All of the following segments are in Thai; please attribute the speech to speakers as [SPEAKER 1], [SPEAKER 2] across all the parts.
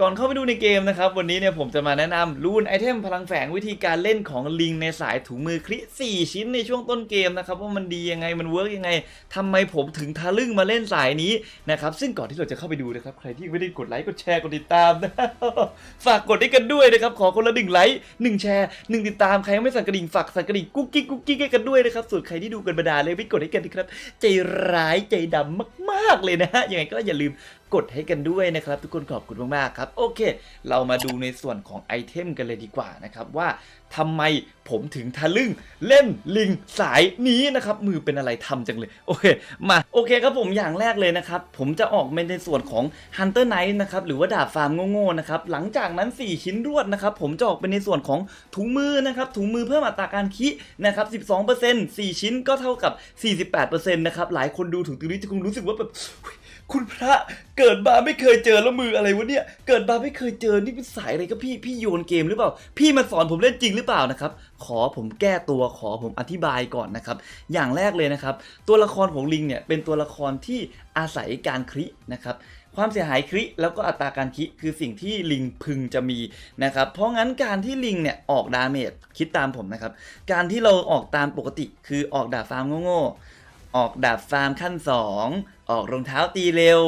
[SPEAKER 1] ก่อนเข้าไปดูในเกมนะครับ วันนี้เนี่ยผมจะมาแนะนำรูนไอเทมพลังแฝงวิธีการเล่นของลิงในสายถุงมือคลิ4ชิ้นในช่วงต้นเกมนะครับว่ามันดียังไงมันเวิร์กยังไงทำไมผมถึงทะลึ่งมาเล่นสายนี้นะครับซึ่งก่อนที่เราจะเข้าไปดูนะครับใครที่ไม่ได้กดไลค์กดแชร์กดติดตามนะฝากกดให้กันด้วยนะครับขอคนละหนึ่งไลค์หนึ่งแชร์หนึ่งติดตามใครยังไม่สั่นกระดิ่งฝากสั่นกระดิ่งกุ๊กกิ๊กกุ๊กกิ๊กให้กันด้วยนะครับส่วนใครที่ดูกันบรรดาเลยไม่กดให้กันนะครับ ใจร้ายใจดำมากๆเลยนะฮะยังไงก็อย่าลืม กดให้กันด้วยนะครับ ทุกคนขอบคุณมากๆครับ โอเค เรามาดูในส่วนของไอเทมกันเลยดีกว่านะครับว่าทำไมผมถึงทะลึ่งเล่นลิงสายนี้นะครับมือเป็นอะไรทำจังเลยโอเคมาโอเคครับผมอย่างแรกเลยนะครับผมจะออกเป็นในส่วนของ Hunter Knight นะครับหรือว่าดาบฟาร์มโง่ๆนะครับหลังจากนั้น 4 ชิ้นรวดนะครับผมจะออกเป็นในส่วนของถุงมือนะครับถุงมือเพิ่มอัตราการคินะครับ12% 4 ชิ้นก็เท่ากับ 48%นะครับหลายคนดูถึงตรงนี้จะคงรู้สึกว่าแบบ คุณพระเกิดมาไม่เคยเจอแล้วมืออะไรวะเนี่ย เกิดมาไม่เคยเจอนี่เป็นสายอะไรก็พี่พี่โยนเกมหรือเปล่า พี่มาสอนผมเล่นจริงหรือเปล่านะครับ ขอผมแก้ตัวขอผมอธิบายก่อนนะครับ อย่างแรกเลยนะครับ ตัวละครของลิงเนี่ยเป็นตัวละครที่อาศัยการครินะครับความเสียหายคริแล้วก็อัตราการคริคือสิ่งที่ลิงพึงจะมีนะครับ เพราะงั้นการที่ลิงเนี่ยออกดาเมจคิดตามผมนะครับ การที่เราออกตามปกติคือออกดาบฟาร์มโง่ๆ ออกดาบฟาร์มขั้น 2 ออกรองเท้าตีเร็ว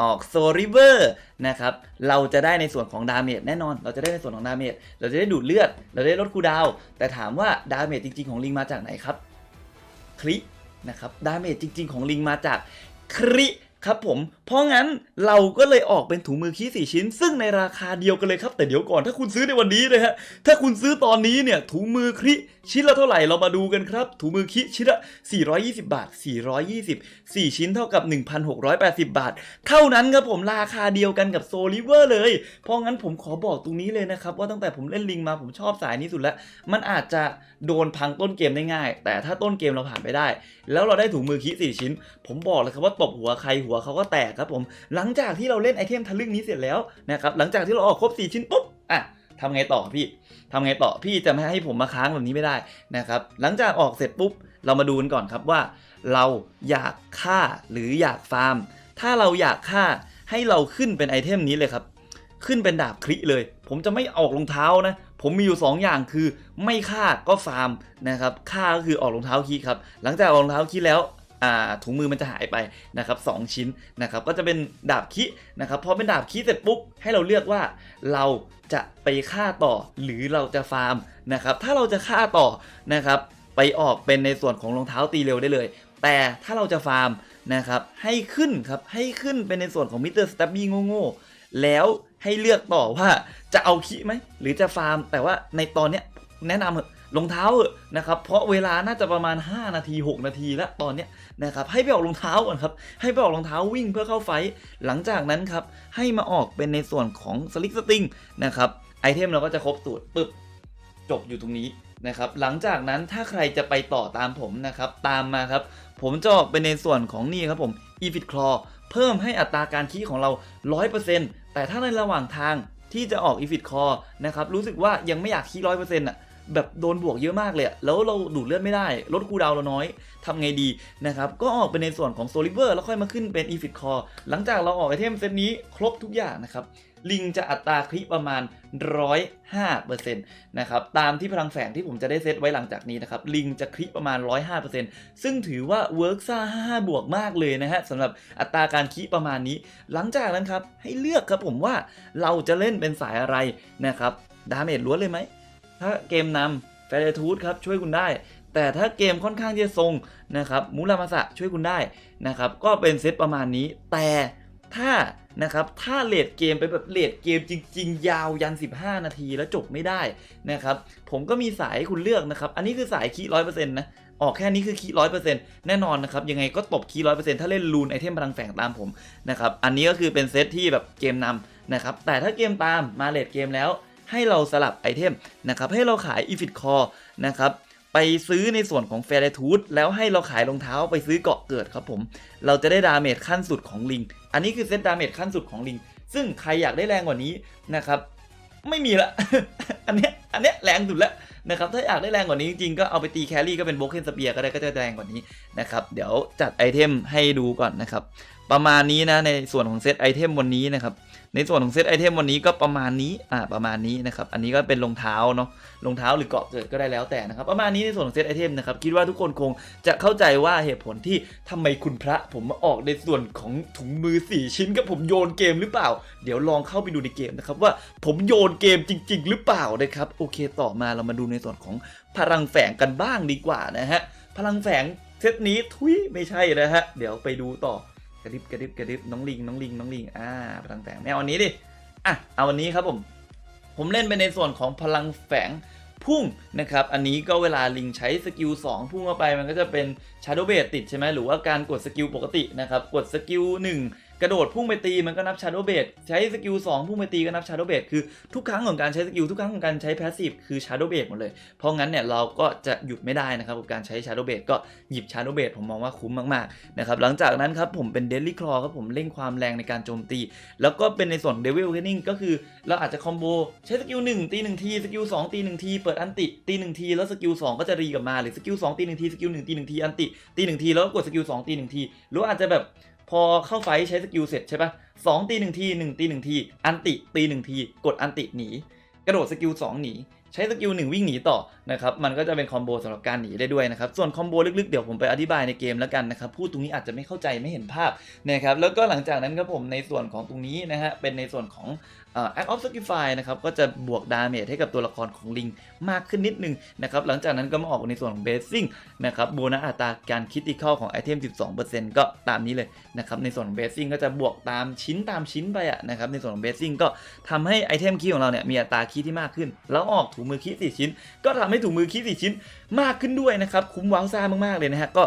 [SPEAKER 1] ออกโซริเวอร์นะครับ เราจะได้ในส่วนของดาเมจแน่นอน เราจะได้ในส่วนของดาเมจ เราจะได้ดูดเลือด เราจะได้ลดคูดาว แต่ถามว่าดาเมจจริง ๆ ของลิงมาจากไหนครับครินะครับ ดาเมจจริง ๆ ของลิงมาจากคริครับผม เพราะงั้นเราก็เลยออกเป็นถุงมือคีสี่ชิ้น ซึ่งในราคาเดียวกันเลยครับ แต่เดี๋ยวก่อนถ้าคุณซื้อในวันนี้นะฮะ ถ้าคุณซื้อตอนนี้เนี่ยถุงมือคริชิ้นละเท่าไหร่เรามาดูกันครับ ถุงมือคิชิ้นละ 420 บาท 420 4 ชิ้นเท่ากับ 1,680 บาท เท่านั้นครับผมราคาเดียวกันกับโซลิเวอร์เลย เพราะงั้นผมขอบอกตรงนี้เลยนะครับว่าตั้งแต่ผมเล่นลิงมาผมชอบสายนี้สุดแล้ว มันอาจจะโดนพังต้นเกมได้ง่าย แต่ถ้าต้นเกมเราผ่านไปได้ แล้วเราได้ถุงมือคิสี่ชิ้น ผมบอกเลยครับว่าตบหัวใครหัวเขาก็แตกครับผม หลังจากที่เราเล่นไอเทมทะลึ่งนี้เสร็จแล้วนะครับหลังจากที่เราออกครบ 4 ชิ้นปุ๊บอะ ทำไงต่อพี่ทำไงต่อพี่จะไม่ให้ผมมาค้างแบบนี้ไม่ได้นะครับ หลังจากออกเสร็จปุ๊บเรามาดูกันก่อนครับว่า เราอยากฆ่าหรืออยากฟาร์ม ถ้าเราอยากฆ่าให้เราขึ้นเป็นไอเทมนี้เลยครับ ขึ้นเป็นดาบคริเลย ผมจะไม่ออกรองเท้านะ ผมมีอยู่ 2 อย่างคือ ไม่ฆ่าก็ฟาร์มนะครับฆ่าก็คือออกรองเท้าคีครับ หลังจากออกรองเท้าคีแล้ว ถุงมือมันจะหายไปนะครับสชิ้นนะครับก็จะเป็นดาบคีนะครับพอเป็นดาบคีเสร็จปุ๊บให้เราเลือกว่าเราจะไปฆ่าต่อหรือเราจะฟาร์มนะครับถ้าเราจะฆ่าต่อนะครับไปออกเป็นในส่วนของรองเท้าตีเร็วได้เลย แต่ถ้าเราจะฟาร์มนะครับให้ขึ้นครับให้ขึ้นเป็นในส่วนของมิสเตอร์สตับบี้โง่ๆแล้วให้เลือกต่อว่าจะเอาคิไหมหรือจะฟาร์ม แต่ว่าในตอนเนี้ยแนะนำเถอะ รองเท้าเถอนะครับเพราะเวลาน่าจะประมาณ 5 นาที 6 นาทีแล้วตอนเนี้ยนะครับให้ไปออกรองเท้าก่อนครับให้ไปออกรองเท้าวิ่งเพื่อเข้าไฟท์หลังจากนั้นครับให้มาออกเป็นในส่วนของสลิกสติงนะครับไอเทมเราก็จะครบสูตรปึ๊บจบอยู่ตรงนี้นะครับหลังจากนั้นถ้าใครจะไปต่อตามผมนะครับตามมาครับผมจะออกเป็นในส่วนของนี่ครับผม e f i t Claw เพิ่มให้อัตราการคี้ของเรา 100%แต่ถ้าในระหว่างทางที่จะออก e f i t Claw นะครับรู้สึกว่ายังไม่อยากคี้100%อะ แบบโดนบวกเยอะมากเลย แล้วเราดูดเลือดไม่ได้ ลดคูดาวเราน้อยทำไงดีนะครับ ก็ออกเป็นในส่วนของโซลิเวอร์แล้วค่อยมาขึ้นเป็น e f i t Core หลังจากเราออกไอเทมเซตนี้ครบทุกอย่างนะครับ ลิงจะอัตราคลิประมาณ 105%นะครับ ตามที่พลังแฝงที่ผมจะได้เซตไว้หลังจากนี้นะครับ ลิงจะคลิประมาณ 105%ซึ่งถือว่าเวิร์กซ่า55 บวกมากเลยนะฮะสำหรับอัตราการคลิประมาณนี้ หลังจากนั้นครับให้เลือกครับผมว่าเราจะเล่นเป็นสายอะไรนะครับ ดาเมจล้วนเลยไหม ถ้าเกมนำแฟร์ทูธครับช่วยคุณได้ แต่ถ้าเกมค่อนข้างที่จะทรงนะครับมูรามาสะช่วยคุณได้นะครับก็เป็นเซตประมาณนี้ แต่ถ้านะครับถ้าเลดเกมไปแบบเลดเกมจริง ๆ ยาวยัน 15 นาทีแล้วจบไม่ได้นะครับผมก็มีสายให้คุณเลือกนะครับ อันนี้คือสายคีร้อยเปอร์เซ็นต์นะออกแค่นี้คือคีร้อยเปอร์เซ็นต์แน่นอนนะครับ ยังไงก็ตบคีร้อยเปอร์เซ็นต์ถ้าเล่นลูนไอเทมพลังแฝงตามผมนะครับอันนี้ก็คือเป็นเซตที่แบบเกมนำนะครับแต่ถ้าเกมตามมาเลดเกมแล้ว ให้เราสลับไอเทมนะครับให้เราขาย e f i t Core นะครับไปซื้อในส่วนของ f a i r t o o t แล้วให้เราขายรองเท้าไปซื้อเกาะเกิดครับผม เราจะได้ดาเมจขั้นสุดของลิง อันนี้คือเซตดาเมจขั้นสุดของลิง ซึ่งใครอยากได้แรงกว่านี้นะครับ ไม่มีละ อันเนี้ย อันเนี้ยแรงสุดแล้วนะครับถ้าอยากได้แรงกว่านี้จริงๆก็เอาไปตีแครี่ก็เป็นโบเคนสเปียร์ก็ได้ก็จะแรงกว่านี้นะครับเดี๋ยวจัดไอเทมให้ดูก่อนนะครับประมาณนี้นะในส่วนของเซตไอเทมวันนี้นะครับในส่วนของเซตไอเทมวันนี้ก็ประมาณนี้อ่าประมาณนี้นะครับอันนี้ก็เป็นรองเท้าเนาะรองเท้าหรือเกาะเกิดก็ได้แล้วแต่นะครับประมาณนี้ในส่วนของเซตไอเทมนะครับคิดว่าทุกคนคงจะเข้าใจว่าเหตุผลที่ทำไมคุณพระผมมาออกในส่วนของถุงมือ 4 ชิ้นกับผมโยนเกมหรือเปล่า เดี๋ยวลองเข้าไปดูในเกมนะครับว่าผมโยนเกมจริง ๆ หรือเปล่านะครับโโอเคต่อมาเรามาดูในส่วนของพลังแฝงกันบ้างดีกว่านะฮะ พลังแฝงเซตนี้ทุยไม่ใช่นะฮะ เดี๋ยวไปดูต่อกระดิบกระดิบกระดิบน้องลิงน้องลิงน้องลิงอ่าพลังแฝงไม่เอาอันนี้ดิอะเอาอันนี้ครับผม ผมเล่นไปในส่วนของพลังแฝงพุ่งนะครับอันนี้ก็เวลาลิงใช้สกิล2พุ่งเข้าไปมันก็จะเป็น Shadow b a s ติดใช่ไหมหรือว่าการกดสกิลปกตินะครับกดสกิล1 กระโดดพุ่งไปตีมันก็นับ Shadow b a s ใช้สกิล2พุ่งไปตีก็นับ Shadow b a s คือทุกครั้งของการใช้สกิลทุกครั้งของการใช้ Passive คือ Shadow b a s หมดเลย เพราะงั้นเนี่ยเราก็จะหยุดไม่ได้นะครับกับการใช้ Shadow b a s ก็หยิบ Shadow b a s ผมมองว่าคุ้มมากๆนะครับหลังจากนั้นครับผมเป็น Deadly Claw ครับผมเร่งความแรงในการโจมตี แล้วก็เป็นในส่วน Devil Awakening ก็คือเราอาจจะคอมโบใช้สกิล1ตี1ทีสกิล2ตี1ทีเปิดอันติตี1ทีแล้วสกิล2ก็จะรีกลับมาหรือสกิล2ตี1ทีสกิล1ตี1ทีอันติตี1ทีแล้วกดสกิล2ตี1ทีหรืออาจจะแบบ พอเข้าไฟใช้สกิลเสร็จใช่ปะ2ตี1ทีหนึ่งตี1ที อันติตี1ที กดอันติหนี กระโดดสกิล2หนี ใช้สกิล1วิ่งหนีต่อนะครับมันก็จะเป็นคอมโบสำหรับการหนีได้ด้วยนะครับส่วนคอมโบลึกๆเดี๋ยวผมไปอธิบายในเกมแล้วกันนะครับพูดตรงนี้อาจจะไม่เข้าใจไม่เห็นภาพนะครับแล้วก็หลังจากนั้นครับผมในส่วนของตรงนี้นะฮะเป็นในส่วนของเอ่อ Act of Sacrifice นะครับก็จะบวกดาเมจให้กับตัวละครของลิงมากขึ้นนิดนึงนะครับหลังจากนั้นก็มาออกในส่วนของ Basing นะครับโบนัสอัตราการคิดติคอลของไอเทม 12%ก็ตามนี้เลยนะครับในส่วนของ Basing ก็จะบวกตามชิ้นตามชิ้นไปอะนะครับในส่วนของ Basing ก็ทำให้ไอเทมคีของเราเนี่ยมีอัตราคีย์ที่มากขึ้น แล้วออกถงมือคีสี่ชิ้น ก็ทำให้ถุงมือคีสี่ชิ้นมากขึ้นด้วยนะครับ คุ้มว้าวซ่ามากๆเลยนะฮะก็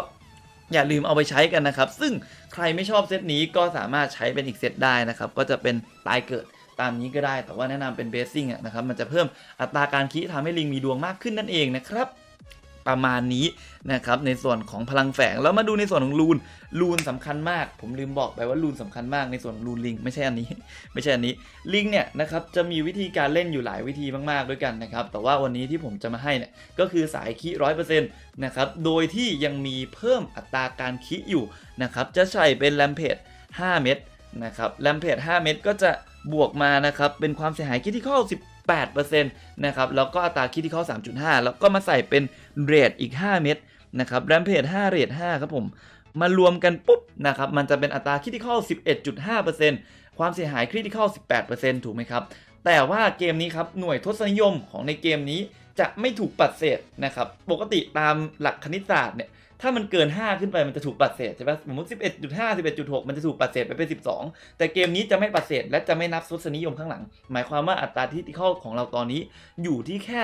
[SPEAKER 1] อย่าลืมเอาไปใช้กันนะครับ ซึ่งใครไม่ชอบเซตนี้ก็สามารถใช้เป็นอีกเซตได้นะครับ ก็จะเป็นตายเกิดตามนี้ก็ได้ แต่ว่าแนะนำเป็นเบสซิ่งนะครับ มันจะเพิ่มอัตราการคิดทำให้ลิงมีดวงมากขึ้นนั่นเองนะครับ ประมาณนี้นะครับในส่วนของพลังแฝงแล้วมาดูในส่วนของรูนรูนสำคัญมาก ผมลืมบอกไปว่ารูนสำคัญมากในส่วนของรูนลิงไม่ใช่อันนี้ ไม่ใช่อันนี้ลิงเนี่ยนะครับจะมีวิธีการเล่นอยู่หลายวิธีมากๆด้วยกันนะครับแต่ว่าวันนี้ที่ผมจะมาให้เนี่ยก็คือสายคิร้อยเปอร์เซ็นต์นะครับโดยที่ยังมีเพิ่มอัตราการคิอยู่นะครับจะใส่เป็นแรมเพจ5เม็ดนะครับแรมเพจ5เม็ดก็จะบวกมานะครับเป็นความเสียหายคิที่ข้า 8%นะครับแล้วก็อัตราคิที่เข้า 3.5 แล้วก็มาใส่เป็นเรทอีก 5 เม็ดนะครับแรมเพจ5เรท5ครับผมมารวมกันปุ๊บนะครับมันจะเป็นอัตราคิที่เข้า 11.5%ความเสียหายคริติคอล18%ถูกไหมครับแต่ว่าเกมนี้ครับหน่วยทศนิยมของในเกมนี้จะไม่ถูกปัดเศษนะครับปกติตามหลักคณิตศาสตร์เนี่ย ถ้ามันเกิน 5 ขึ้นไปมันจะถูกปัดเศษใช่ปะสมมติ11.5 11.6 มันจะถูกปัดเศษไปเป็น 12 แต่เกมนี้จะไม่ปัดเศษและจะไม่นับทศนิยมข้างหลัง หมายความว่าอัตราที่เข้าของเราตอนนี้อยู่ที่แค่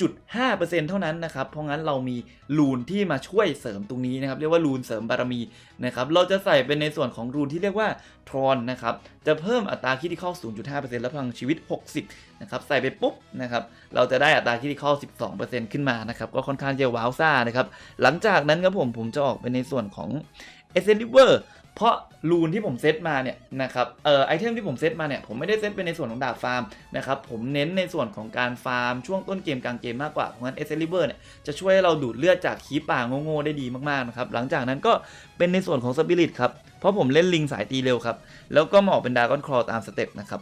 [SPEAKER 1] 11.5%เท่านั้นนะครับ เพราะงั้นเรามีรูนที่มาช่วยเสริมตรงนี้นะครับ เรียกว่ารูนเสริมบารมีนะครับ เราจะใส่เป็นในส่วนของรูนที่เรียกว่าทรอนนะครับ จะเพิ่มอัตราคิดที่เข้า0.5%และพลังชีวิต 60 นะครับ ใส่ไปปุ๊บนะครับ เราจะได้อัตราคิดที่เข้า12%ขึ้นมานะครับ ก็ค่อนข้างจะว้าวซ่านะครับ หลังจากนั้นครับผม ผมจะออกไปในส่วนของ e s s e n t i v e r เพราะรูนที่ผมเซตมาเนี่ยนะครับเอ่อไอเทมที่ผมเซตมาเนี่ยผมไม่ได้เซตเป็นในส่วนของดาบฟาร์มนะครับผมเน้นในส่วนของการฟาร์มช่วงต้นเกมกลางเกมมากกว่าเพราะงั้นเอเซลิเบอร์เนี่ยจะช่วยให้เราดูดเลือดจากคีป่าโง่ๆได้ดีมากๆนะครับหลังจากนั้นก็เป็นในส่วนของสปิริตครับเพราะผมเล่นลิงสายตีเร็วครับแล้วก็มาออกเป็นดากอนคลอตามสเต็ปนะครับ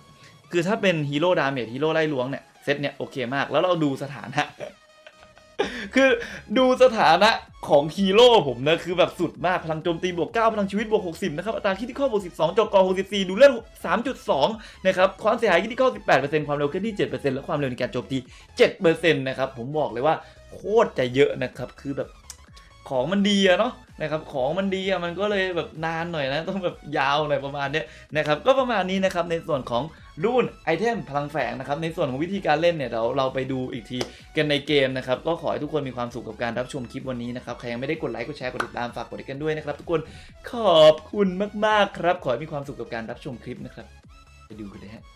[SPEAKER 1] คือถ้าเป็นฮีโร่ดาเมจฮีโร่ไล่ล้วงเนี่ยเซตเนี่ยโอเคมาก แล้วเราดูสถานะ คือดูสถานะของฮีโร่ผมนะ คือแบบสุดมาก พลังโจมตีบวก 9 พลังชีวิตบวก 60 นะครับ อัตราคิดที่ข้อบวก 12จอกอ64 ดูเลือด3.2 นะครับ ความเสียหายคิดที่ข้อ18%ความเร็วเคลื่อนที่ 7%และความเร็วในการโจมตี 7%นะครับ ผมบอกเลยว่าโคตรจะเยอะนะครับ คือแบบของมันดีอะเนาะนะครับของมันดีอะมันก็เลยแบบนานหน่อยนะ ต้องแบบยาวหน่อยประมาณเนี้ยนะครับก็ประมาณนี้นะครับในส่วนของ รุ่นไอเทมพลังแฝงนะครับในส่วนของวิธีการเล่นเนี่ยเดี๋ยวเราไปดูอีกทีกันในเกมนะครับก็ขอให้ทุกคนมีความสุขกับการรับชมคลิปวันนี้นะครับใครยังไม่ได้กดไลค์กดแชร์กดติดตามฝากกดติดกันด้วยนะครับทุกคนขอบคุณมากๆครับ ขอให้มีความสุขกับการรับชมคลิปนะครับไปดูกันเลยฮะ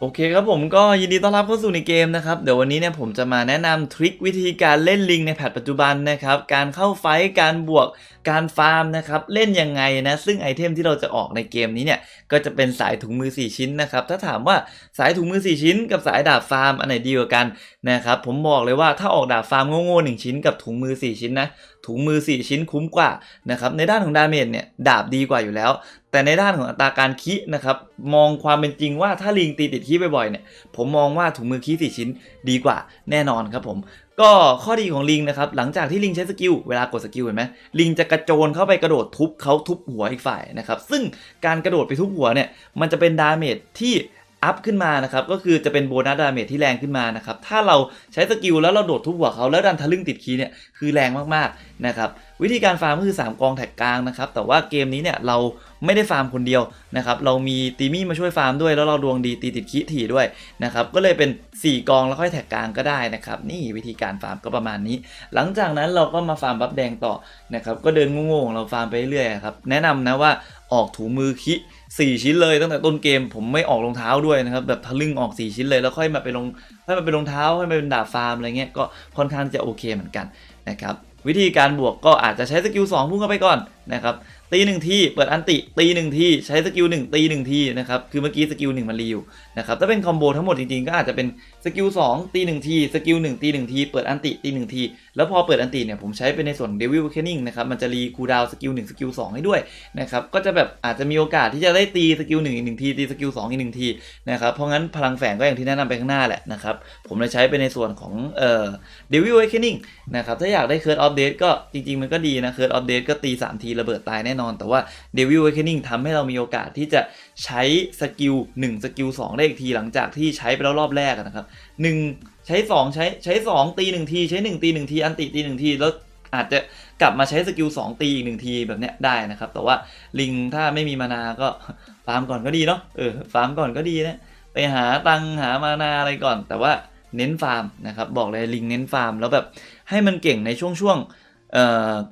[SPEAKER 1] โอเคครับผมก็ยินดีต้อนรับเข้าสู่ในเกมนะครับ เดี๋ยววันนี้เนี่ยผมจะมาแนะนำทริควิธีการเล่นลิงในแพทปัจจุบันนะครับ การเข้าไฟการบวกการฟาร์มนะครับ เล่นยังไงนะ ซึ่งไอเทมที่เราจะออกในเกมนี้เนี่ย ก็จะเป็นสายถุงมือ 4 ชิ้นนะครับ ถ้าถามว่าสายถุงมือ 4 ชิ้น กับสายดาบฟาร์มอันไหนดีกว่ากัน นะครับผมบอกเลยว่าถ้าออกดาบฟาร์มโง่ๆหนึ่งชิ้นกับถุงมือ 4 ชิ้นนะถุงมือ 4 ชิ้นคุ้มกว่านะครับในด้านของดาเมจเนี่ยดาบดีกว่าอยู่แล้ว แต่ในด้านของอัตราการคินะครับมองความเป็นจริงว่าถ้าลิงตีติดคีบ่อยๆเนี่ยผมมองว่าถุงมือคีสี่ชิ้นดีกว่าแน่นอนครับผมก็ข้อดีของลิงนะครับหลังจากที่ลิงใช้สกิลเวลากดสกิลเห็นไหมลิงจะกระโจนเข้าไปกระโดดทุบเขาทุบหัวอีกฝ่ายนะครับซึ่งการกระโดดไปทุบหัวเนี่ยมันจะเป็นดาเมจที่ อัพขึ้นมานะครับ ก็คือจะเป็นโบนัสดาเมจที่แรงขึ้นมานะครับ ถ้าเราใช้สกิลแล้วเราโดดทุบหัวเขาแล้วดันทะลึ่งติดคีเนี่ยคือแรงมากๆนะครับ วิธีการฟาร์มก็คือ 3 กองแท็กกลางนะครับ แต่ว่าเกมนี้เนี่ยเราไม่ได้ฟาร์มคนเดียวนะครับ เรามีตีมี่มาช่วยฟาร์มด้วย แล้วเราดวงดีตีติดคีถี่ด้วยนะครับ ก็เลยเป็น 4 กองแล้วค่อยแท็กกลางก็ได้นะครับ นี่วิธีการฟาร์มก็ประมาณนี้ หลังจากนั้นเราก็มาฟาร์มบัฟแดงต่อนะครับ ก็เดินโง่ๆของเราฟาร์มไปเรื่อยๆครับ แนะนำนะว่า ออกถุงมือคิสี่ชิ้นเลยตั้งแต่ต้นเกมผมไม่ออกรองเท้าด้วยนะครับแบบทะลึ่งออก 4 ชิ้นเลยแล้วค่อยมาไปลงค่อยมาเป็นรองเท้าค่อยมาเป็นดาบฟาร์มอะไรเงี้ยก็ค่อนข้างจะโอเคเหมือนกันนะครับวิธีการบวกก็อาจจะใช้สกิล2พุ่งเข้าไปก่อนนะครับตีหนึ่งทีเปิดอันติตีหนึ่งทีใช้สกิลหนึ่งตีหนึ่งทีนะครับคือเมื่อกี้สกิลหนึ่งมันรีอยู่นะครับถ้าเป็นคอมโบทั้งหมดจริงๆก็อาจจะเป็น สกิล2ตีหนึ่งทีสกิลหนึ่งตีหนึ่งทีเปิดอันติตีหนึ่งทีแล้วพอเปิดอันติเนี่ยผมใช้เป็นในส่วนเดวิลแคนนิงนะครับมันจะรีคูดาวสกิลหนึ่งสกิลสองให้ด้วยนะครับก็จะแบบอาจจะมีโอกาสที่จะได้ตีสกิลหนึ่งอีกหนึ่งทีตีสกิลสองอีกหนึ่งทีนะครับเพราะงั้นพลังแฝงก็อย่างที่แนะนำไปข้างหน้าแหละนะครับผมเลยใช้เป็นในส่วนของเอ่อเดวิลแคนนิงนะครับถ้าอยากได้เคิร์ดออฟเดตก็จริงๆ มันก็ดีนะเคิร์ดออฟเดตก็ตีสามทีระเบิดตายแน่นอน แต่ว่า Devil Awakening ทำให้เรามีโอกาสที่จะ ใช้สกิล1สกิล2ได้อีกทีหลังจากที่ใช้ไปแล้วรอบแรกนะครับ1ใช้ 2 ใช้ใช้ 2 ตี 1 ที ใช้ 1 ตี 1 ที อันติตี 1 ที แล้วอาจจะกลับมาใช้สกิล2ตีอีก1ทีแบบเนี้ยได้นะครับ แต่ว่าลิงถ้าไม่มีมานาก็ฟาร์มก่อนก็ดีเนาะเออฟาร์มก่อนก็ดีนะไปหาตังหามานาอะไรก่อน แต่ว่าเน้นฟาร์มนะครับบอกเลยลิงเน้นฟาร์มแล้วแบบให้มันเก่งในช่วงช่วง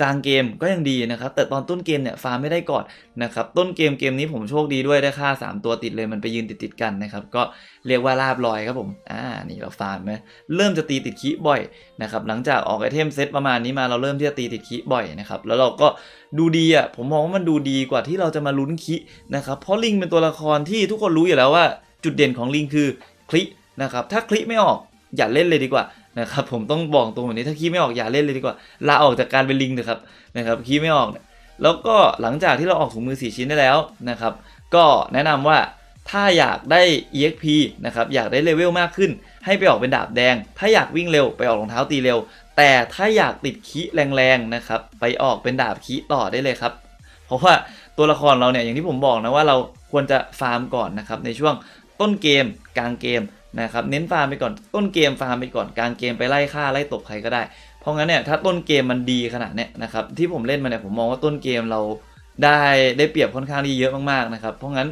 [SPEAKER 1] กลางเกมก็ยังดีนะครับ แต่ตอนต้นเกมเนี่ยฟาร์มไม่ได้ก่อนนะครับ ต้นเกมเกมนี้ผมโชคดีด้วยได้ค่า 3 ตัวติดเลยมันไปยืนติดติดกันนะครับ ก็เรียกว่าลาบลอยครับผม อ่า นี่เราฟาร์มไหมเริ่มจะตีติดคีบ่อยนะครับ หลังจากออกไอเทมเซตประมาณนี้มาเราเริ่มที่จะตีติดคีบ่อยนะครับ แล้วเราก็ดูดีอะ ผมมองว่ามันดูดีกว่าที่เราจะมาลุ้นคีนะครับ เพราะลิงเป็นตัวละครที่ทุกคนรู้อยู่แล้วว่า จุดเด่นของลิงคือคลินะครับ ถ้าคลิไม่ออกอย่าเล่นเลยดีกว่า นะครับผมต้องบอกตรงแบบนี้ถ้าคีไม่ออกอย่าเล่นเลยดีกว่าลาออกจากการเป็นลิงเถอะครับนะครับคีไม่ออกเนี่ยแล้วก็หลังจากที่เราออกถุงมือ 4 ชิ้นได้แล้วนะครับก็แนะนำว่าถ้าอยากได้ EXP นะครับอยากได้เลเวลมากขึ้น ให้ไปออกเป็นดาบแดง ถ้าอยากวิ่งเร็วไปออกรองเท้าตีเร็ว แต่ถ้าอยากติดคีแรงๆนะครับไปออกเป็นดาบคีต่อได้เลยครับเพราะว่าตัวละครเราเนี่ยอย่างที่ผมบอกนะว่าเราควรจะฟาร์มก่อนนะครับในช่วงต้นเกมกลางเกม นะครับเน้นฟาร์มไปก่อนต้นเกมฟาร์มไปก่อนกลางเกมไปไล่ฆ่าไล่ตบใครก็ได้ เพราะงั้นเนี่ยถ้าต้นเกมมันดีขนาดเนี้ยนะครับที่ผมเล่นมาเนี่ยผมมองว่าต้นเกมเราได้ได้เปรียบค่อนข้างที่เยอะมากๆนะครับเพราะงั้น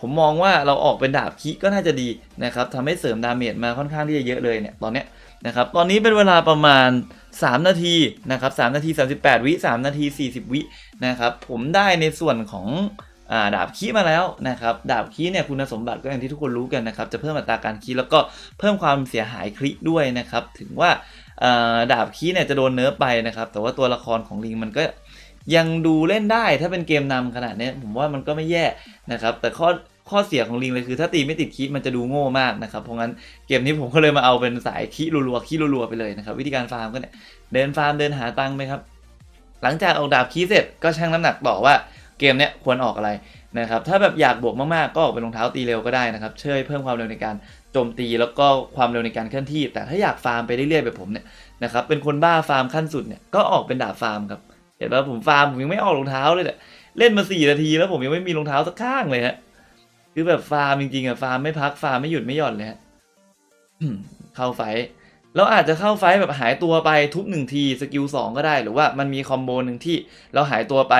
[SPEAKER 1] ผมมองว่าเราออกเป็นดาบคิก็น่าจะดีนะครับทำให้เสริมดาเมจมาค่อนข้างที่จะเยอะเลยเนี่ยตอนเนี้ยนะครับตอนนี้เป็นเวลาประมาณ 3 นาทีนะครับ3นาที 38 วิ3นาที 40 วินะครับผมได้ในส่วนของ ดาบคีมาแล้วนะครับดาบคีเนี่ยคุณสมบัติก็อย่างที่ทุกคนรู้กันนะครับจะเพิ่มอัตราการคีแล้วก็เพิ่มความเสียหายคลิด้วยนะครับถึงว่าดาบคีเนี่ยจะโดนเนิร์ฟไปนะครับแต่ว่าตัวละครของลิงมันก็ยังดูเล่นได้ถ้าเป็นเกมนำขนาดนี้ผมว่ามันก็ไม่แย่นะครับแต่ข้อข้อเสียของลิงเลยคือถ้าตีไม่ติดคีมันจะดูโง่มากนะครับเพราะงั้นเกมนี้ผมก็เลยมาเอาเป็นสายคีรัวๆคีรัวๆไปเลยนะครับวิธีการฟาร์มก็เนี่ยเดินฟาร์มเดินหาตังค์ไปครับหลังจากออกดาบคีเสร็จก็ชั่งน้ำหนักต่อว่า เกมเนี้ยควรออกอะไรนะครับถ้าแบบอยากบวกมากๆก็ออกเป็นรองเท้าตีเร็วก็ได้นะครับช่วยเพิ่มความเร็วในการโจมตีแล้วก็ความเร็วในการเคลื่อนที่ แต่ถ้าอยากฟาร์มไปเรื่อยๆแบบผมเนี่ยนะครับเป็นคนบ้าฟาร์มขั้นสุดเนี่ยก็ออกเป็นดาบฟาร์มครับเห็นป่ะผมฟาร์มผมยังไม่ออกรองเท้าเลยเนี่ยเล่นมาสี่นาทีแล้วผมยังไม่มีรองเท้าสักข้างเลยฮะคือแบบฟาร์มจริงๆอะฟาร์มไม่พักฟาร์มไม่หยุดไม่หย่อนเลยฮะเข้าไฟเราอาจจะเข้าไฟแบบหายตัวไปทุบหนึ่งทีสกิลสองก็ได้ หรือว่ามันมีคอมโบหนึ่งที่เราหายตัวไป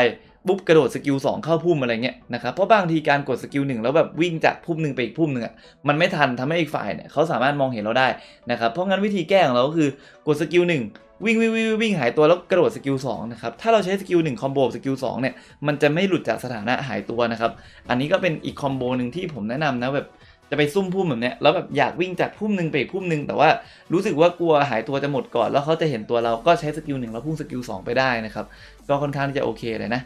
[SPEAKER 1] ปุ๊บกระโดดสกิลสองเข้าพุ่มอะไรเงี้ยนะครับเพราะบางทีการกดสกิลหนึ่งแล้วแบบวิ่งจากพุ่มหนึ่งไปอีกพุ่มหนึ่งอะมันไม่ทันทำให้อีกฝ่ายเนี่ยเขาสามารถมองเห็นเราได้นะครับเพราะงั้นวิธีแก้ของเราก็คือกดสกิลหนึ่งวิ่งวิ่งวิ่งวิ่งหายตัวแล้วกระโดดสกิลสองนะครับถ้าเราใช้สกิลหนึ่งคอมโบสกิลสองเนี่ยมันจะไม่หลุดจากสถานะหายตัวนะครับอันนี้ก็เป็นอีกคอมโบหนึ่งที่ผมแนะนำนะแบบจะไปซุ่มพุ่มแบบเนี้ยแล้วแบบอยากวิ่งจากพุ่มหนึ่งไปอีกพุ่มหนึ่งแต่ว่ารู้สึกว่ากลัวหายตัวจะหมดก่อน แล้วเขาจะเห็นตัวเราก็ใช้สกิลหนึ่งแล้วพุ่งสกิลสองไปได้นะครับก็ค่อนข้างที่จะโอเคเลยนะ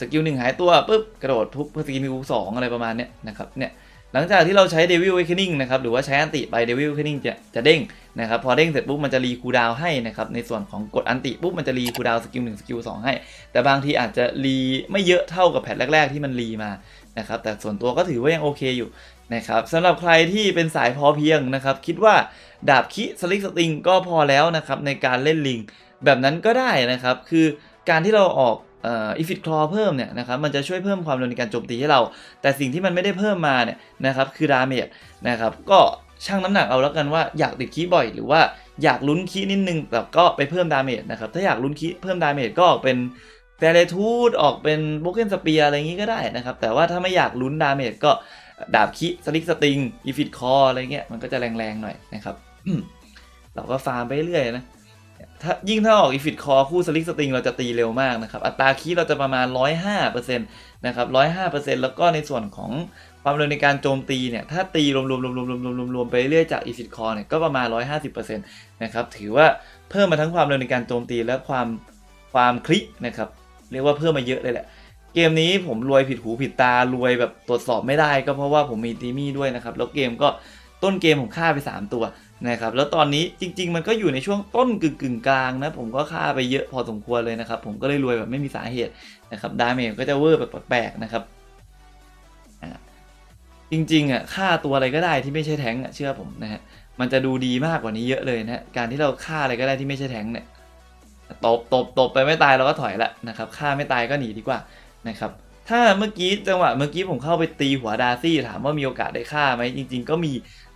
[SPEAKER 1] สกิลหนึ่งหายตัวปุ๊บกระโดดทุบสกิลสองอะไรประมาณเนี้ยนะครับเนี่ยหลังจากที่เราใช้ Devil Awakening นะครับหรือว่าใช้อันติไป Devil Awakening จะจะเด้งนะครับพอเด้งเสร็จปุ๊บมันจะรีคูดาวให้นะครับในส่วนของกดอันติปุ๊บมันจะรีคูดาวสกิลหนึ่งสกิลสองให้ แต่บางทีอาจจะรีไม่เยอะเท่ากับแพทแรก ๆ ที่มันรีมานะครับแต่ส่วนตัวก็ถือว่ายังโอเคอยู่นะครับสำหรับใครที่เป็นสายพอเพียงนะครับคิดว่าดาบคิสลิกสติงก็พอแล้วนะครับในการเล่นลิง แบบนั้นก็ได้นะครับคือการที่เราออก อีฟิตคลอเพิ่มเนี่ยนะครับมันจะช่วยเพิ่มความเร็วในการโจมตีให้เรา แต่สิ่งที่มันไม่ได้เพิ่มมาเนี่ยนะครับคือดาเมจนะครับก็ชั่งน้ำหนักเอาแล้วกันว่าอยากติดคีบ่อย หรือว่าอยากลุ้นคีนิดนึงแต่ก็ไปเพิ่มดาเมจนะครับถ้าอยากลุ้นคีเพิ่มดาเมจก็ออกเป็นเ a เลทูดออกเป็นโบเกนสเปียอะไรอย่างงี้ก็ได้นะครับแต่ว่าถ้าไม่อยากลุ้นดาเมจก็ดาบคิสลิกสติงอีฟิตคออะไรเงี้ยมันก็จะแรงๆหน่อยนะครับเราก็ฟาร์มไปเรื่อยนะ ถ้ายิ่งถ้าออกอีฟิตคอคู่สลิกสติงเราจะตีเร็วมากนะครับ อัตราคีเราจะประมาณ 105%นะครับ105%แล้วก็ในส่วนของความเร็วในการโจมตีเนี่ย ถ้าตีรวมๆรวมๆรวมๆรวมๆรวมๆไปเรื่อยจากอีฟิตคอเนี่ยก็ประมาณ 150%นะครับ ถือว่าเพิ่มมาทั้งความเร็วในการโจมตีและความความคลิกนะครับเรียกว่าเพิ่มมาเยอะเลยแหละเกมนี้ผมรวยผิดหูผิดตารวยแบบตรวจสอบไม่ได้ก็เพราะว่าผมมีตีมี่ด้วยนะครับแล้วเกมก็ต้นเกมผมฆ่าไป 3 ตัว นะครับแล้วตอนนี้จริง ๆ มันก็อยู่ในช่วงต้นกึ่งกึ่งกลางนะ ผมก็ฆ่าไปเยอะพอสมควรเลยนะครับ ผมก็เลยรวยแบบไม่มีสาเหตุนะครับดาเมจก็จะเวอร์แบบแปลกๆนะครับจริงๆอะฆ่าตัวอะไรก็ได้ที่ไม่ใช่แท้งอะเชื่อผมนะฮะมันจะดูดีมากกว่านี้เยอะเลยนะฮะการที่เราฆ่าอะไรก็ได้ที่ไม่ใช่แท้งเนี่ยตบตบตบไปไม่ตายเราก็ถอยละนะครับฆ่าไม่ตายก็หนีดีกว่านะครับถ้าเมื่อกี้จังหวะเมื่อกี้ผมเข้าไปตีหัวดาร์ซี่ถามว่ามีโอกาสได้ฆ่าไหมจริง ๆ ก็มี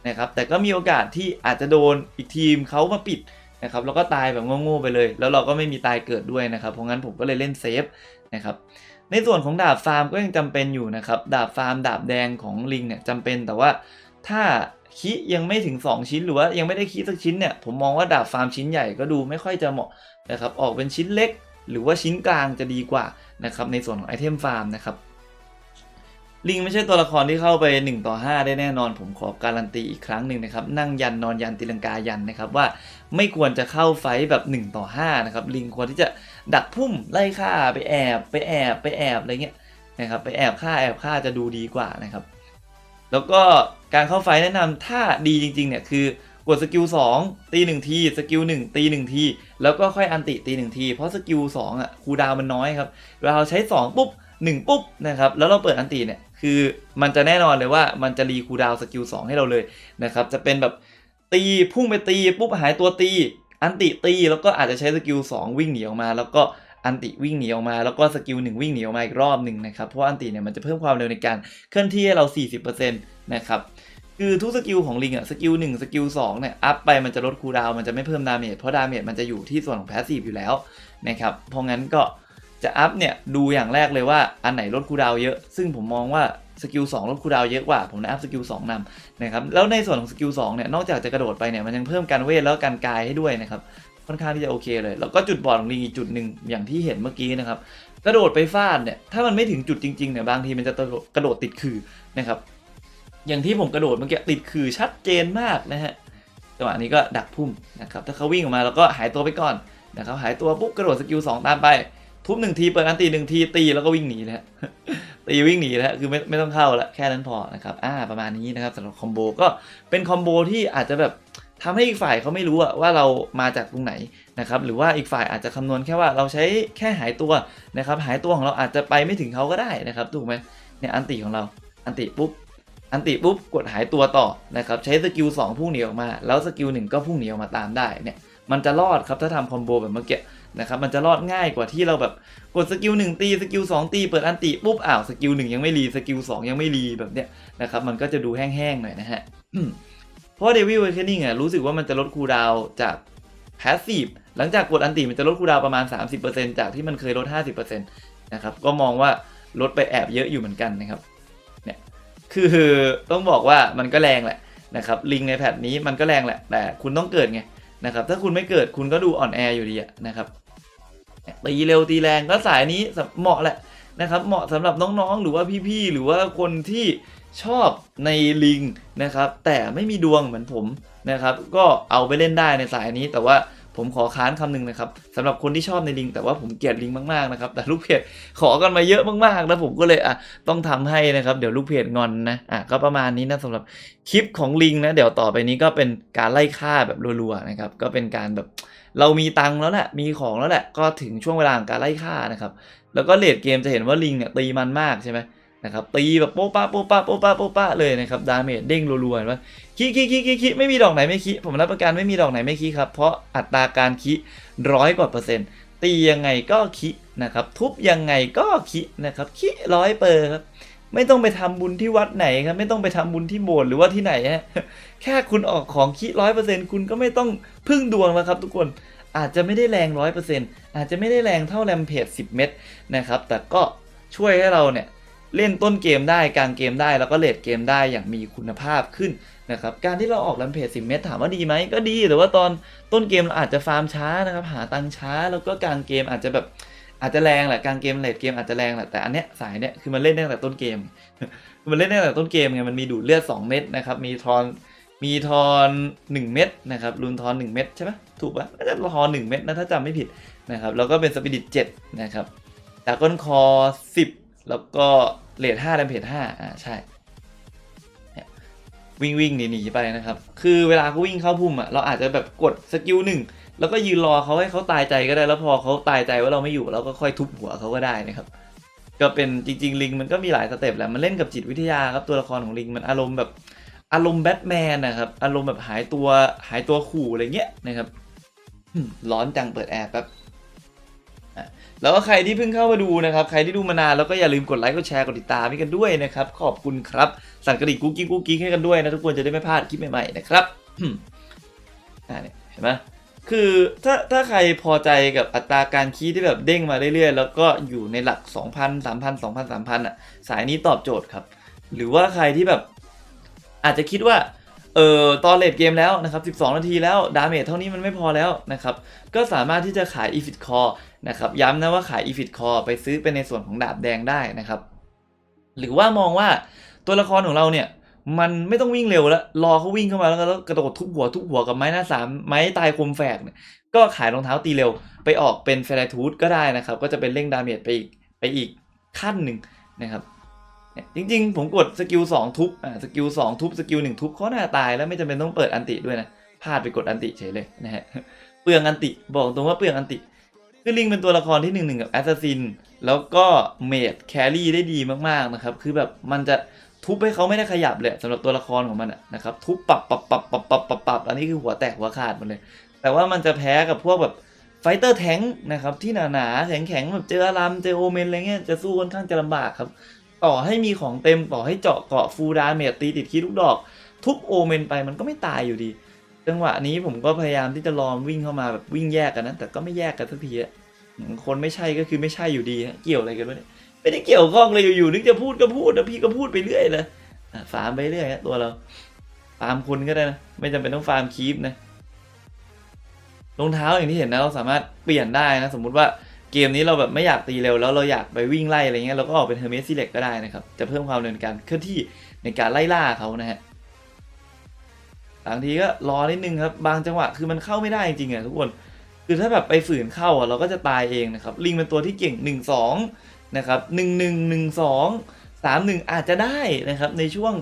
[SPEAKER 1] นะครับแต่ก็มีโอกาสที่อาจจะโดนอีกทีมเขามาปิดนะครับแล้วก็ตายแบบโง่ๆไปเลย แล้วเราก็ไม่มีตายเกิดด้วยนะครับเพราะงั้นผมก็เลยเล่นเซฟนะครับในส่วนของดาบฟาร์มก็ยังจำเป็นอยู่นะครับดาบฟาร์มดาบแดงของลิงเนี่ยจำเป็นแต่ว่าถ้าคิยังไม่ถึง 2 ชิ้นหรือว่ายังไม่ได้คิสักชิ้นเนี่ยผมมองว่าดาบฟาร์มชิ้นใหญ่ก็ดูไม่ค่อยจะเหมาะนะครับออกเป็นชิ้นเล็ก หรือว่าชิ้นกลางจะดีกว่านะครับในส่วนของไอเทมฟาร์มนะครับ ลิงไม่ใช่ตัวละครที่เข้าไป 1 ต่อ 5 ได้แน่นอน ผมขอการันตีอีกครั้งหนึ่งนะครับ นั่งยันนอนยันตีลังกายันนะครับว่าไม่ควรจะเข้าไฟแบบ 1 ต่อ 5 นะครับ ลิงควรที่จะดักพุ่มไล่ฆ่าไปแอบไปแอบไปแอบอะไรเงี้ยนะครับไปแอบฆ่าแอบฆ่าจะดูดีกว่านะครับ แล้วก็การเข้าไฟแนะนำถ้าดีจริงๆเนี่ยคือกดสกิล2ตี1ทีสกิล1ตี1ทีแล้วก็ค่อยอันติตี1ทีเพราะสกิล2อะคูดาวมันน้อยครับเวลาเราใช้ 2 ปุ๊บ1ปุ๊บนะครับแล้วเราเปิดอันติเนี่ย คือมันจะแน่นอนเลยว่ามันจะรีคูดาวสกิล2ให้เราเลยนะครับ จะเป็นแบบตีพุ่งไปตีปุ๊บหายตัวตี อันติตีแล้วก็อาจจะใช้สกิล2วิ่งหนีออกมา แล้วก็อันติวิ่งหนีออกมา แล้วก็สกิล1วิ่งหนีออกมาอีกรอบหนึ่งนะครับ เพราะอันติเนี่ยมันจะเพิ่มความเร็วในการเคลื่อนที่ให้เรา 40%นะครับคือทุกสกิลของลิงอะสกิล1สกิล2เนี่ยอัพไปมันจะลดคูลดาวมันจะไม่เพิ่มดาเมจเพราะดาเมจมันจะอยู่ที่ส่วนของแพสซีฟอยู่แล้วนะครับเพราะงั้นก็ จะอัพเนี่ยดูอย่างแรกเลยว่าอันไหนลดคูดาวเยอะ ซึ่งผมมองว่าสกิล2ลดคูดาวเยอะกว่า ผมนะอัพสกิล2นำนะครับแล้วในส่วนของสกิล2เนี่ยนอกจากจะกระโดดไปเนี่ยมันยังเพิ่มการเวทแล้วการกายให้ด้วยนะครับค่อนข้างที่จะโอเคเลย แล้วก็จุดบอดของลิงอีกจุดหนึ่งอย่างที่เห็นเมื่อกี้นะครับกระโดดไปฟาดเนี่ยถ้ามันไม่ถึงจุดจริงๆเนี่ยบางทีมันจะกระโดดติดขื่อนะครับอย่างที่ผมกระโดดเมื่อกี้ติดขื่อชัดเจนมากนะฮะจังหวะนี้ก็ดักพุ่มนะครับถ้าเขาวิ่งออกมาแล้วก็หายตัวไปก่อนนะครับหายตัวปุ๊บกระโดดสกิล2ตามไป ทุบหนึ่งทีเปิดอันตีหนึ่งทีตีแล้วก็วิ่งหนีนะฮะตีวิ่งหนีแล้วคือไม่ไม่ต้องเข้าและแค่นั้นพอนะครับอ่าประมาณนี้นะครับสำหรับคอมโบก็เป็นคอมโบที่อาจจะแบบทำให้อีกฝ่ายเขาไม่รู้ว่าเรามาจากตรงไหนนะครับหรือว่าอีกฝ่ายอาจจะคำนวณแค่ว่าเราใช้แค่หายตัวนะครับหายตัวของเราอาจจะไปไม่ถึงเขาก็ได้นะครับถูกไหมเนี่ยอันติของเราอันติปุ๊บอันติปุ๊บกดหายตัวต่อนะครับใช้สกิล2พุ่งหนีออกมา แล้วสกิล1ก็พุ่งหนีออกมาตามได้เนี่ยมันจะรอดครับถ้าทำคอมโบแบบเมื่อกี้ นะครับมันจะรอดง่ายกว่าที่เราแบบกดสกิล1ตีสกิล2ตีเปิดอันติปุ๊บอ้าวสกิล1ยังไม่รีสกิล2ยังไม่รีแบบเนี้ยนะครับมันก็จะดูแห้งๆหน่อยนะฮะเพราะเดวิลเวคเ e น i งอะรู้สึกว่ามันจะลดคูดาวจากพาสซีฟหลังจากกดอันติมันจะลดคูดาวประมาณ 30%จากที่มันเคยลด 50%นะครับก็มองว่าลดไปแอบเยอะอยู่เหมือนกันนะครับเนี้ยคือต้องบอกว่ามันก็แรงแหละนะครับลิงในแพทนี้มันก็แรงแหละแต่คุณต้องเกิดไงนะครับถ้าคุณไม่เกิดคุณก็ดูอ่อนแออยู่ดีนะครับ ตีเร็วตีแรงก็สายนี้เหมาะแหละนะครับเหมาะสำหรับน้องๆ หรือว่าพี่ๆ หรือว่าคนที่ชอบในลิงนะครับ แต่ไม่มีดวงเหมือนผมนะครับ ก็เอาไปเล่นได้ในสายนี้ แต่ว่าผมขอค้านคำหนึ่งนะครับสำหรับคนที่ชอบในลิง แต่ว่าผมเกลียดลิงมากๆนะครับ แต่ลูกเพจขอกันมาเยอะมากๆแล้วผมก็เลยอะต้องทำให้นะครับ เดี๋ยวลูกเพจงอนนะอะก็ประมาณนี้นะสำหรับคลิปของลิงนะเดี๋ยวต่อไปนี้ก็เป็นการไล่ฆ่าแบบรัวๆนะครับ ก็เป็นการแบบ เรามีตังแล้วแหละ มีของแล้วแหละ ก็ถึงช่วงเวลาของการไล่ฆ่านะครับ แล้วก็เลดเกมจะเห็นว่าลิงเนี่ยตีมันมากใช่ไหมนะครับ ตีแบบโป๊ะป้าโป๊ะป้าโป๊ะป้าโป๊ะป้าเลยนะครับ ดาเมจเด้งรัวๆเห็นปะคิคิคิคิคิไม่มีดอกไหนไม่คิผมรับประกันไม่มีดอกไหนไม่คิครับ เพราะอัตราการคิร้อยกว่าเปอร์เซ็นต์ ตียังไงก็คินะครับ ทุบยังไงก็คินะครับ คิร้อยเปอร์ครับ ไม่ต้องไปทำบุญที่วัดไหนครับไม่ต้องไปทำบุญที่โบสถ์หรือว่าที่ไหนฮะแค่คุณออกของคิร้อยเปอร์เซ็นต์คุณก็ไม่ต้องพึ่งดวงแล้วครับ ทุกคนอาจจะไม่ได้แรงร้อยเปอร์เซ็นต์อาจจะไม่ได้แรงเท่าแรมเพจสิบเม็ดนะครับ แต่ก็ช่วยให้เราเนี่ยเล่นต้นเกมได้กลางเกมได้แล้วก็เลดเกมได้อย่างมีคุณภาพขึ้นนะครับการที่เราออกแรมเพจสิบเม็ดถามว่าดีไหมก็ดีแต่ว่าตอนต้นเกมเราอาจจะฟาร์มช้านะครับหาตังช้าแล้วก็กลางเกมอาจจะแบบ อาจจะแรงแหละกลางเกมเลดเกมอาจจะแรงแหละแต่อันเนี้ยสายเนี้ยคือมันเล่นตั้งแต่ต้นเกม มันเล่นตั้งแต่ต้นเกมไงมันมีดูดเลือด 2 เม็ดนะครับมีทอนมีทอน 1 เม็ดนะครับรุนทอน 1 เม็ดใช่ไหมถูกปะน่าจะทอน1เม็ดนะถ้าจำไม่ผิดนะครับแล้วก็เป็นสปิริต7นะครับดาก้อนคอ 10 แล้วก็เลด5แดมเพจ5อ่าใช่วิ่งวิ่งหนีหนีไปนะครับ คือเวลาเขาวิ่งเข้าพุ่มอะเราอาจจะแบบกดสกิลหนึ่ง แล้วก็ยืนรอเขาให้เขาตายใจก็ได้ แล้วพอเขาตายใจว่าเราไม่อยู่เราก็ค่อยทุบหัวเขาก็ได้นะครับ ก็เป็นจริง ๆ ลิงมันก็มีหลายสเต็ปแหละ มันเล่นกับจิตวิทยาครับตัวละครของลิงมันอารมณ์แบบอารมณ์แบทแมนนะครับ อารมณ์แบบหายตัวหายตัวขู่อะไรเงี้ยนะครับร้อนจังเปิดแอร์แป๊บแล้วก็ใครที่เพิ่งเข้ามาดูนะครับ ใครที่ดูมานานแล้วก็อย่าลืมกดไลค์กดแชร์กดติดตามให้กันด้วยนะครับ ขอบคุณครับ สั่นกระดิ่งกุ๊กกิ๊กกุ๊กกิ๊กให้กันด้วยนะทุกคนจะได้ไม่พลาดคลิปใหม่ๆนะครับอ่าเนี่ยเห็นไหม คือถ้าถ้าใครพอใจกับอัตราการคีย์ที่แบบเด้งมาเรื่อยๆ แล้วก็อยู่ในหลัก 2,000 3,000 2,000 3,000อะสายนี้ตอบโจทย์ครับ หรือว่าใครที่แบบอาจจะคิดว่าเออตอนเลดเกมแล้วนะครับ 12 นาทีแล้ว ดาเมจเท่านี้มันไม่พอแล้วนะครับ ก็สามารถที่จะขาย e f i t Core นะครับย้ำนะว่าขาย e f i t Core ไปซื้อเป็นในส่วนของดาบแดงได้นะครับ หรือว่ามองว่าตัวละครของเราเนี่ย มันไม่ต้องวิ่งเร็วแล้ว รอเขาวิ่งเข้ามาแล้วก็กระโดดทุบหัวทุบหัวกับไม้หน้าสามไม้ตายคมแฝกเนี่ยก็ขายรองเท้าตีเร็ว ไปออกเป็นเฟรทูธก็ได้นะครับ ก็จะเป็นเร่งดาเมจไปอีกไปอีกขั้นหนึ่งนะครับจริงๆ ผมกดสกิลสองทุบอ่าสกิลสองทุบสกิลหนึ่งทุบเขาหน้าตายแล้วไม่จำเป็นต้องเปิดอันติด้วยนะพลาดไปกดอันติเฉยเลยนะฮะเปลืองอันติบอกตรงว่าเปลืองอันติคือลิงเป็นตัวละครที่หนึ่งหนึ่งกับแอสซัสซินแล้วก็เมดแครี่ได้ดีมากๆนะครับ คือแบบมันจะ ทุบให้เขาไม่ได้ขยับเลยสำหรับตัวละครของมันนะครับทุบปับปับปับปับปับปับปับอันนี้คือหัวแตกหัวขาดหมดเลย แต่ว่ามันจะแพ้กับพวกแบบไฟเตอร์แทงนะครับที่หนาๆแข็งๆแบบเจออารามเจอโอเมนอะไรเงี้ยจะสู้ค่อนข้างจะลำบากครับ ต่อให้มีของเต็มต่อให้เจาะเกาะฟูดาเมจตีติดคีทุกดอก ทุบโอเมนไปมันก็ไม่ตายอยู่ดี จังหวะนี้ผมก็พยายามที่จะลองวิ่งเข้ามาแบบวิ่งแยกกันนะแต่ก็ไม่แยกกันสักทีอะคนไม่ใช่ก็คือไม่ใช่อยู่ดีฮะเกี่ยวอะไรกันวะเนี่ย ไม่ได้เกี่ยวข้องเลยอยู่ๆนึกจะพูดก็พูดนะพี่ก็พูดไปเรื่อยเลยอะฟาร์มไปเรื่อยฮะตัวเราฟาร์มคนก็ได้นะไม่จำเป็นต้องฟาร์มคีปนะรองเท้าอย่างที่เห็นนะเราสามารถเปลี่ยนได้นะ สมมุติว่าเกมนี้เราแบบไม่อยากตีเร็วแล้วเราอยากไปวิ่งไล่อะไรเงี้ยเราก็ออกเป็นเฮอร์เมสซิเล็กก็ได้นะครับ จะเพิ่มความเร็วในการเคลื่อนที่ในการไล่ล่าเขานะฮะบางทีก็รอนิดนึงครับ บางจังหวะคือมันเข้าไม่ได้จริงๆอะทุกคน คือถ้าแบบไปฝืนเข้าอะเราก็จะตายเองนะครับ ลิงเป็นตัวที่เก่ง1 2 นะครับ1 1 1 2 3 1อาจจะได้นะครับในช่วง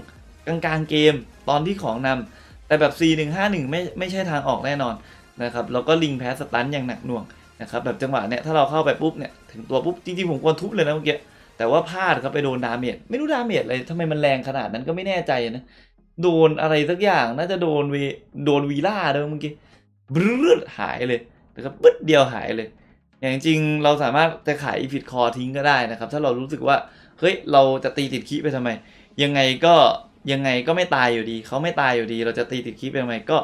[SPEAKER 1] กลางๆเกมตอนที่ของนำแต่แบบ4 1 5 1ไม่ไม่ใช่ทางออกแน่นอนนะครับแล้วก็ลิงแพ้สตันอย่างหนักหน่วงนะครับแบบจังหวะเนี้ยถ้าเราเข้าไปปุ๊บเนี่ยถึงตัวปุ๊บจริงๆผมควรทุบเลยนะเมื่อกี้แต่ว่าพลาดครับไปโดนดาเมจไม่รู้ดาเมจอะไรทำไมมันแรงขนาดนั้นก็ไม่แน่ใจนะโดนอะไรสักอย่างน่าจะโดนวีโดนวีล่าด้วยเมื่อกี้บรืดหายเลยนะครับปึ๊ดเดียวหายเลย อย่างจริงเราสามารถจะขายอีฟิตคอทิ้งก็ได้นะครับ ถ้าเรารู้สึกว่าเฮ้ยเราจะตีติดคีไปทำไม ยังไงก็ยังไงก็ไม่ตายอยู่ดี เขาไม่ตายอยู่ดี เราจะตีติดคีไปทำไมก็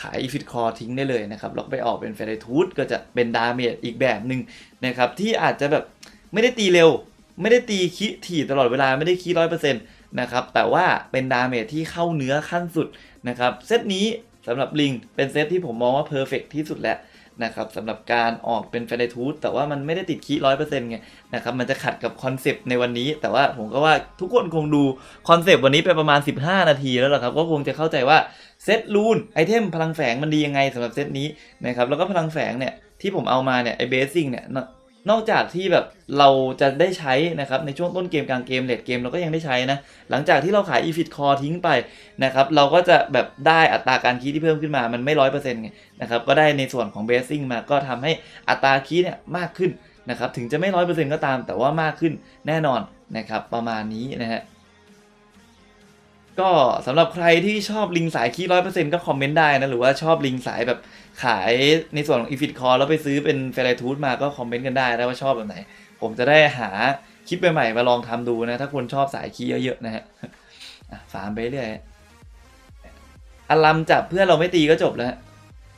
[SPEAKER 1] ขายอีฟิตคอทิ้งได้เลยนะครับแล้วไปออกเป็นเฟรทูธก็จะเป็นดาเมจอีกแบบหนึ่งนะครับที่อาจจะแบบไม่ได้ตีเร็ว ไม่ได้ตีคีถี่ตลอดเวลาไม่ได้คีร้อยเปอร์เซ็นต์นะครับแต่ว่าเป็นดาเมจที่เข้าเนื้อขั้นสุดนะครับเซตนี้สำหรับลิงเป็นเซตที่ผมมองว่าเพอร์เฟกที่สุดแล้ว นะครับสำหรับการออกเป็นแฟนทูธแต่ว่ามันไม่ได้ติดคีร้อยเปอร์เซ็นต์ไงนะครับมันจะขัดกับคอนเซปต์ในวันนี้ แต่ว่าผมก็ว่าทุกคนคงดูคอนเซปต์วันนี้ไปประมาณ 15 นาทีแล้วล่ะครับก็คงจะเข้าใจว่าเซตรูนไอเทมพลังแฝงมันดียังไงสำหรับเซตนี้นะครับแล้วก็พลังแฝงเนี่ยที่ผมเอามาเนี่ยไอเบสซิ่งเนี่ย นอกจากที่แบบเราจะได้ใช้นะครับในช่วงต้นเกมกลางเกมเลดเกมเราก็ยังได้ใช้นะ หลังจากที่เราขาย e f i t Core ทิ้งไปนะครับเราก็จะแบบได้อัตราการคีที่เพิ่มขึ้นมามันไม่ร้อยเปอร์เซ็นต์ไงนะครับก็ได้ในส่วนของเบสซิ่งมาก็ทำให้อัตราคีเนี่ยมากขึ้นนะครับถึงจะไม่ร้อยเปอร์เซ็นต์ก็ตาม แต่ว่ามากขึ้นแน่นอนนะครับประมาณนี้นะฮะก็สำหรับใครที่ชอบลิงสายคีร้อยเปอร์เซ็นต์ก็คอมเมนต์ได้นะหรือว่าชอบลิงสายแบบ ขายในส่วนของ e f i t Core แล้วไปซื้อเป็นเฟรทูธมาก็คอมเมนต์กันได้นะว่าชอบแบบไหน ผมจะได้หาคลิปใหม่ๆมาลองทำดูนะ ถ้าคนชอบสายคีเยอะๆนะฮะฟาร์มไปเรื่อยอลัมจับเพื่อนเราไม่ตีก็จบแล้ว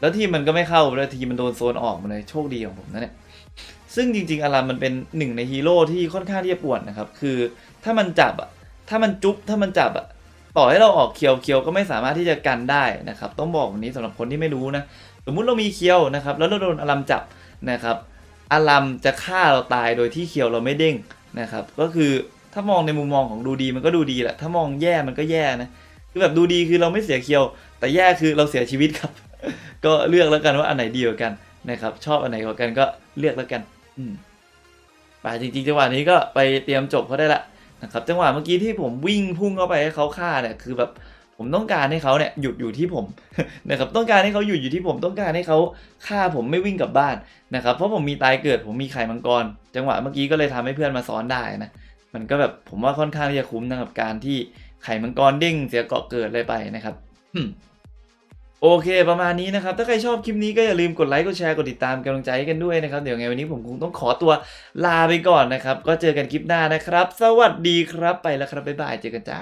[SPEAKER 1] แล้วทีมันก็ไม่เข้าแล้วทีมันโดนโซนออกมาเลยโชคดีของผมนะเนี่ย ซึ่งจริง ๆอารัมมันเป็นหนึ่งในฮีโร่ที่ค่อนข้างที่จะปวดนะครับ คือถ้ามันจับอะ ถ้ามันจุ๊บ ถ้ามันจับอะ ต่อให้เราออกเคียวเคียวก็ไม่สามารถที่จะกันได้นะครับ ต้องบอกแบบนี้สำหรับคนที่ไม่รู้นะ สมมุติเรามีเคียวนะครับ แล้วเราโดนอารัมจับนะครับอารัมจะฆ่าเราตายโดยที่เคียวเราไม่เด้งนะครับ ก็คือถ้ามองในมุมมองของดูดีมันก็ดูดีแหละ ถ้ามองแย่มันก็แย่นะ คือแบบดูดีคือเราไม่เสียเคียว แต่แย่คือเราเสียชีวิตครับ ก็เลือกแล้วกันว่าอันไหนดีกว่ากันนะครับ ชอบอันไหนกว่ากันก็เลือกแล้วกัน อืมไปจริงๆจังหวะนี้ก็ไปเตรียมจบเขาได้ละนะครับ จังหวะเมื่อกี้ที่ผมวิ่งพุ่งเข้าไปให้เขาฆ่าเนี่ยคือแบบ ผมต้องการให้เขาเนี่ยหยุดอยู่ที่ผมนะครับต้องการให้เขาหยุดอยู่ที่ผมต้องการให้เขาฆ่าผมไม่วิ่งกลับบ้านนะครับเพราะผมมีตายเกิดผมมีไข่มังกร จังหวะเมื่อกี้ก็เลยทำให้เพื่อนมาซ้อนได้นะมันก็แบบผมว่าค่อนข้างที่จะคุ้มนะครับการที่ไข่มังกรเด้งเสียเกาะเกิดเลยไปนะครับโอเค ประมาณนี้นะครับ ถ้าใครชอบคลิปนี้ก็อย่าลืมกดไลค์ กดแชร์ กดติดตามกำลังใจให้กันด้วยนะครับ เดี๋ยวไงวันนี้ผมคงต้องขอตัวลาไปก่อนนะครับ ก็เจอกันคลิปหน้านะครับ สวัสดีครับไปแล้วครับ บ๊ายบาย เจอกันจ้า